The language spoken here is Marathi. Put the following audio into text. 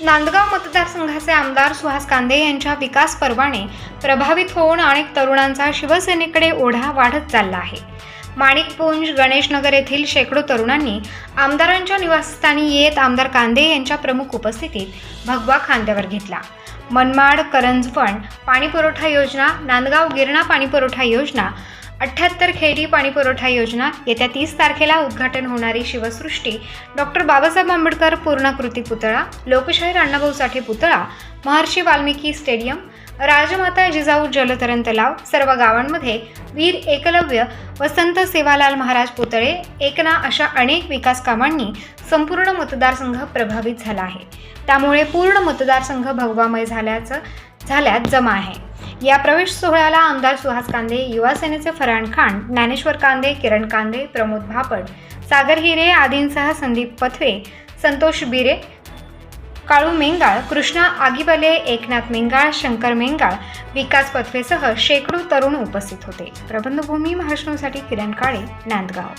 नांदगाव मतदारसंघाचे आमदार सुहास कांदे यांच्या विकास पर्वाने प्रभावित होऊन अनेक तरुणांचा शिवसेनेकडे ओढा वाढत चालला आहे. माणिकपुंज गणेशनगर येथील शेकडो तरुणांनी आमदारांच्या निवासस्थानी येत आमदार कांदे यांच्या प्रमुख उपस्थितीत भगवा खांद्यावर घेतला. मनमाड करंजवण पाणीपुरवठा योजना नांदगाव गिरणा पाणीपुरवठा योजना अठ्ठ्याहत्तर खेडी पाणीपुरवठा योजना येत्या तीस तारखेला उद्घाटन होणारी शिवसृष्टी. डॉक्टर बाबासाहेब आंबेडकर पूर्णाकृती पुतळा लोकशाहीर अण्णाभाऊ साठे पुतळा महर्षी वाल्मिकी स्टेडियम राजमाता जिजाऊ जलतरण तलाव सर्व गावांमध्ये वीर एकलव्य वसंत सेवालाल महाराज पुतळे एकना अशा अनेक विकास कामांनी संपूर्ण मतदारसंघ प्रभावित झाला आहे. त्यामुळे पूर्ण मतदारसंघ भगवामय झाल्याचं झाल्यात जमा आहे. या प्रवेश सोहळ्याला आमदार सुहास कांदे युवा सेनेचे फरहान खान ज्ञानेश्वर कांदे किरण कांदे प्रमोद भापड सागर हिरे आदींसह संदीप पथवे संतोष बिरे काळू मेंगाळ कृष्णा आगिबले एकनाथ मेंगाळ शंकर मेंगाळ विकास पथवेसह शेकडो तरुण उपस्थित होते. प्रबंधभूमी महाराष्ट्रासाठी किरण काळे नांदगाव.